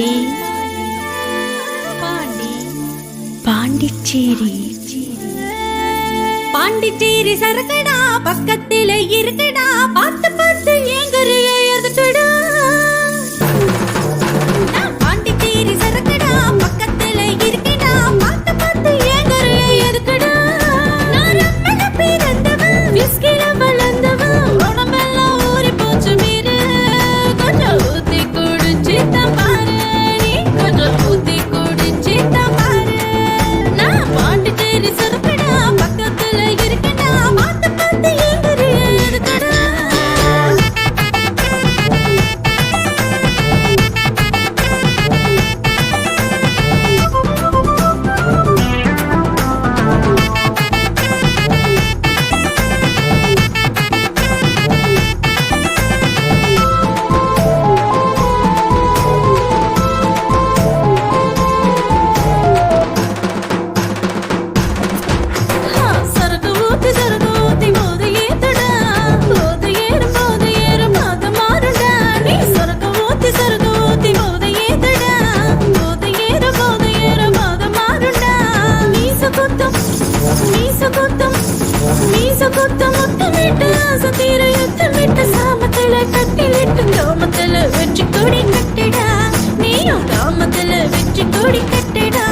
பாண்டி. பாண்டி பாண்டிச்சேரி. பாண்டிச்சேரி சரக்கடா பக்கத்திலே இருக்கு It is an முத்த முத்தமிட்டு ஆசை தீர யுத்தமிட்டு சாமத்துல கட்டிலிட்டு கிராமத்துல வெற்றி கொடி கட்டிடா. நீயும் கிராமத்துல வெற்றி கொடி கட்டிடா.